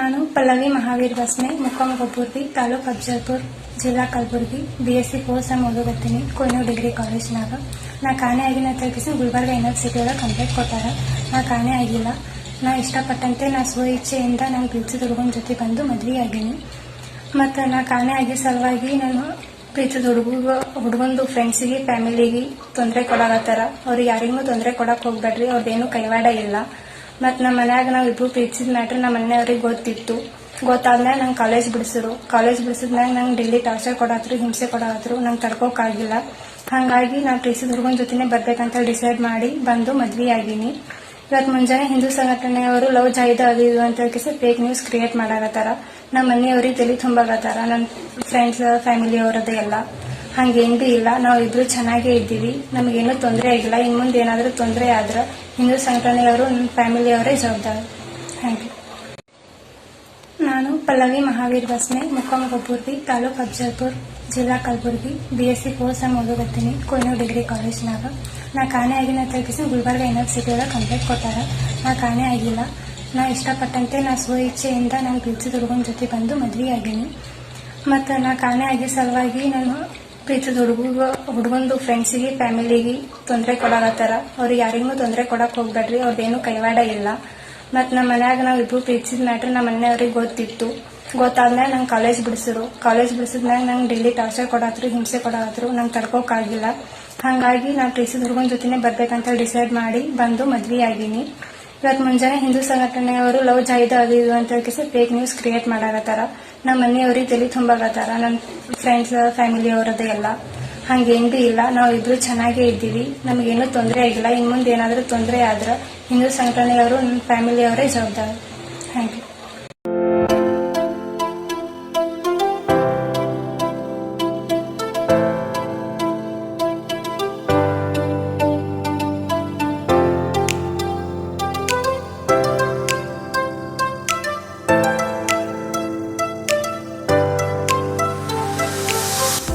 ನಾನು ಪಲ್ಲವಿ ಮಹಾವೀರ್ ಬಸ್ನೆ, ಮುಕ್ಕಾಂ ಕಪೂರ್ತಿ ತಾಲೂಕು ಅಫ್ಜಲ್ಪುರ್, ಜಿಲ್ಲಾ Kalaburagi B S C course ಓದೋಗತ್ತೀನಿ, ಕೊಯ್ನೂರು degree ಕಾಲೇಜ್ನಾಗ ನಾ ಕಾಣೆ ಆಗಿನ ತಲುಪಿಸಿ ಗುಲ್ಬರ್ಗ ಯೂನಿವರ್ಸಿಟಿ ಒಳಗೆ ಕಂಪ್ಲೇಂಟ್ ಕೊಟ್ಟಾರ. ನಾ ಕಾಣೆ ಆಗಿಲ್ಲ. ನಾ ಇಷ್ಟಪಟ್ಟಂತೆ ನಾ ಸ್ವ ಇಚ್ಛೆಯಿಂದ ನಾನು ಪ್ರೀತಿ ಹುಡುಗನ ಜೊತೆ ಬಂದು ಮದುವೆ ಆಗೀನಿ. ಮತ್ತು ನಾ ಕಾಣೆ ಆಗಿ ಸಲುವಾಗಿ ನಾನು ಪ್ರೀತಿದ ಹುಡುಗ ಹುಡುಗಂದು ಫ್ರೆಂಡ್ಸಿಗೆ ಫ್ಯಾಮಿಲಿಗೆ ತೊಂದರೆ ಕೊಡಾಕತ್ತಾರ. ಅವ್ರಿಗೆ ಯಾರಿಗೂ ತೊಂದರೆ ಕೊಡಕ್ಕೆ ಹೋಗ್ಬೇಡ್ರಿ. ಅವ್ರದ್ದೇನು ಕೈವಾಡ ಇಲ್ಲ. ಮತ್ತು ನಮ್ಮ ಮನ್ಯಾಗ ನಾವು ಇಬ್ರು ಪ್ರೀತಿಸಿದ ಮ್ಯಾಟ್ರ್ ನಮ್ಮ ಮನೆಯವ್ರಿಗೆ ಗೊತ್ತಿತ್ತು. ಗೊತ್ತಾದ್ಮೇಲೆ ನಂಗೆ ಕಾಲೇಜ್ ಬಿಡಿಸಿದ್ರು ಕಾಲೇಜ್ ಬಿಡಿಸಿದ್ಮ್ಯಾಗ ನಂಗೆ ಡೈಲಿ ಟಾರ್ಚರ್ ಕೊಡಾತ್ರು, ಹಿಂಸೆ ಕೊಡಾತ್ರು, ನಂಗೆ ತಡ್ಕೋಕ್ಕಾಗಿಲ್ಲ ಹಾಗಾಗಿ ನಾನು ಪ್ರೀತಿಸಿದ ಹುಡುಗನ ಜೊತೆನೇ ಬರಬೇಕಂತ ಡಿಸೈಡ್ ಮಾಡಿ ಬಂದು ಮದ್ವೆ ಆಗೀನಿ. ಇವತ್ತು ಮುಂಜಾನೆ ಹಿಂದೂ ಸಂಘಟನೆಯವರು ಲವ್ ಜಾಯಿದ ಅದು ಇದು ಅಂತ ಹೇಳಿ ಫೇಕ್ ನ್ಯೂಸ್ ಕ್ರಿಯೇಟ್ ಮಾಡಾಕತ್ತಾರ. ನಮ್ಮ ಮನೆಯವ್ರಿಗೆ ತಲೆ ತುಂಬಾಕತ್ತಾರ ನನ್ನ ಫ್ರೆಂಡ್ಸ್ ಫ್ಯಾಮಿಲಿ ಅವರದ್ದು ಎಲ್ಲ. ಹಂಗೇನ್ ಇಲ್ಲ. ನಾವು ಇಬ್ರು ಚೆನ್ನಾಗೇ ಇದ್ದೀವಿ. ನಮಗೇನು ತೊಂದರೆ ಆಗಿಲ್ಲ. ಇನ್ನು ಮುಂದೆ ಏನಾದರೂ ತೊಂದರೆ ಆದ್ರೆ ಹಿಂದೂ ಸಂಘಟನೆಯವರು ನನ್ನ ಫ್ಯಾಮಿಲಿಯವರೇ ಜವಾಬ್ದಾರಿ. ಥ್ಯಾಂಕ್ ನಾನು ಪಲ್ಲವಿ ಮಹಾವೀರ್ ಬಸ್ನೆ ಮುಕ್ಕಾಂ ಕಪೂರ್ತಿ ತಾಲೂಕ್ ಅಫಜಲ್ಪುರ್, ಜಿಲ್ಲಾ Kalaburgi B S C course ಓದೋಗತ್ತೀನಿ. ಕೊಯ್ನೂರು degree ಕಾಲೇಜ್ನಾಗ ನಾ ಕಾಣೆ ಆಗಿನ ತಿಳ್ಕಿಸಿ ಗುಲ್ಬರ್ಗ ಒಳಗೆ ಕಂಪ್ಲೇಂಟ್ ಕೊಟ್ಟಾರ. ನಾ ಕಾಣೆ ಆಗಿಲ್ಲ. ನಾ ಇಷ್ಟಪಟ್ಟಂತೆ ನಾ ಸ್ವ ಇಚ್ಛೆಯಿಂದ ನಾನು ಪ್ರೀತಿ ಹುಡುಗನ ಜೊತೆ ಬಂದು ಮದುವೆ ಆಗೀನಿ ಮತ್ತು ನಾ ಕಾಣೆ ಆಗಿ ಸಲುವಾಗಿ ನಾನು ಪ್ರೀತಿದ ಹುಡುಗ ಹುಡುಗಂದು ಫ್ರೆಂಡ್ಸಿಗೆ ಫ್ಯಾಮಿಲಿಗೆ ತೊಂದರೆ ಕೊಡಾಕತ್ತಾರ ಅವ್ರಿಗೆ ಯಾರಿಗೂ ತೊಂದರೆ ಕೊಡಕ್ಕೆ ಹೋಗ್ಬೇಡ್ರಿ ಅವ್ರದ್ದೇನು ಕೈವಾಡ ಇಲ್ಲ. ಮತ್ತು ನಮ್ಮ ಮನ್ಯಾಗ ನಾವು ಇಬ್ರು ಪ್ರೀತಿಸಿದ ಮ್ಯಾಟ್ರ್ ನಮ್ಮ ಮನೆಯವ್ರಿಗೆ ಗೊತ್ತಿತ್ತು. ಗೊತ್ತಾದ್ಮೇಲೆ ನಂಗೆ ಕಾಲೇಜ್ ಬಿಡಿಸಿರು. ಕಾಲೇಜ್ ಬಿಡಿಸಿದ್ಮ್ಯಾಗ ನಂಗೆ ಡೈಲಿ ಟಾರ್ಚರ್ ಕೊಡಾತ್ರು, ಹಿಂಸೆ ಕೊಡಾತ್ರು, ನಂಗೆ ತಡ್ಕೋಕ್ಕಾಗಿಲ್ಲ ಹಾಗಾಗಿ ನಾನು ಪ್ರೀತಿಸಿದ ಹುಡುಗನ ಜೊತೆನೇ ಬರ್ಬೇಕಂತ ಡಿಸೈಡ್ ಮಾಡಿ ಬಂದು ಮದ್ವೆ ಆಗೀನಿ ಇವತ್ತು ಮುಂಜಾನೆ ಹಿಂದೂ ಸಂಘಟನೆಯವರು ಲವ್ ಜಾಯಿದ ಅದು ಇದು ಅಂತ ಹೇಳಿ ಫೇಕ್ ನ್ಯೂಸ್ ಕ್ರಿಯೇಟ್ ಮಾಡಾಕತ್ತಾರ. ನಮ್ಮ ಮನೆಯವ್ರಿಗೆ ತಲೆ ತುಂಬಾಕತ್ತಾರ. ನನ್ನ ಫ್ರೆಂಡ್ಸ್ ಫ್ಯಾಮಿಲಿ ಅವರದ್ದು ಎಲ್ಲ. ಹಂಗೇನ್ ಬಿ ಇಲ್ಲ. ನಾವು ಇಬ್ರು ಚೆನ್ನಾಗೇ ಇದ್ದೀವಿ. ನಮಗೇನು ತೊಂದರೆ ಆಗಿಲ್ಲ. ಇನ್ನು ಮುಂದೆ ಏನಾದರೂ ತೊಂದರೆ ಆದ್ರೆ ಹಿಂದೂ ಸಂಘಟನೆಯವರು ನನ್ನ ಫ್ಯಾಮಿಲಿಯವರೇ ಜವಾಬ್ದಾರಿ. ಥ್ಯಾಂಕ್ ಯು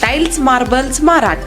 ಟೈಲ್ಸ್ ಮಾರ್ಬಲ್ಸ್ ಮಾರಾಟ